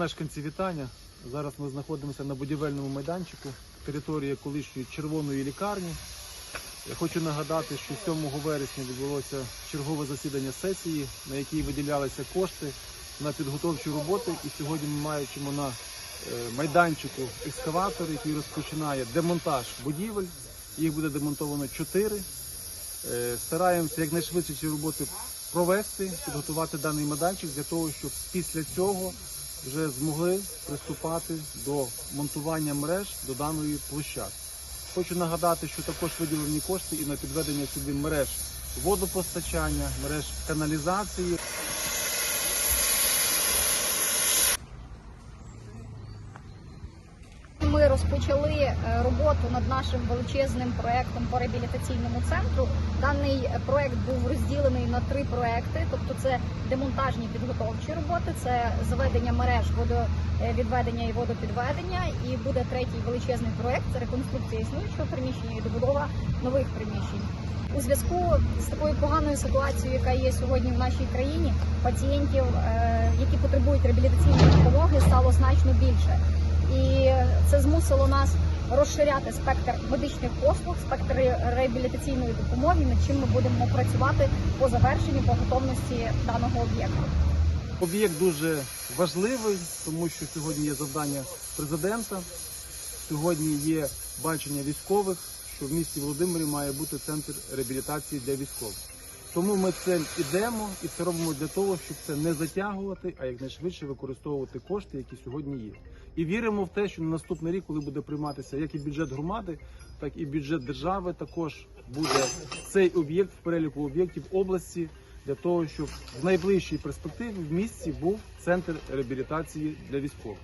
Мешканці вітання. Зараз ми знаходимося на будівельному майданчику території колишньої червоної лікарні. Я хочу нагадати, що 7 вересня відбулося чергове засідання сесії, на якій виділялися кошти на підготовчі роботи. І сьогодні ми маємо на е, майданчику екскаватор, який розпочинає демонтаж будівель. Їх буде демонтовано 4. Е, Стараємося якнайшвидше ці роботи провести, підготувати даний майданчик для того, щоб після цього вже змогли приступати до монтування мереж до даної площадки. Хочу нагадати, що також виділені кошти і на підведення сюди мереж водопостачання, мереж каналізації. Ми розпочали е, роботу над нашим величезним проектом по реабілітаційному центру. Даний е, проект був розділений на три проекти, тобто це демонтажні підготовчі роботи, це заведення мереж водовідведення і водопідведення. І буде третій величезний проект це реконструкція існуючого приміщення і добудова нових приміщень. У зв'язку з такою поганою ситуацією, яка є сьогодні в нашій країні, пацієнтів, е, які потребують реабілітаційної допомоги, стало значно більше. І це змусило нас розширяти спектр медичних послуг, спектр реабілітаційної допомоги, над чим ми будемо працювати по завершенню по готовності даного об'єкту. Об'єкт дуже важливий, тому що сьогодні є завдання президента, сьогодні є бачення військових, що в місті Володимирі має бути центр реабілітації для військових. Тому ми це йдемо і це робимо для того, щоб це не затягувати, а якнайшвидше використовувати кошти, які сьогодні є. І віримо в те, що на наступний рік, коли буде прийматися як і бюджет громади, так і бюджет держави, також буде цей об'єкт в переліку об'єктів області для того, щоб в найближчій перспективі в місті був центр реабілітації для військових.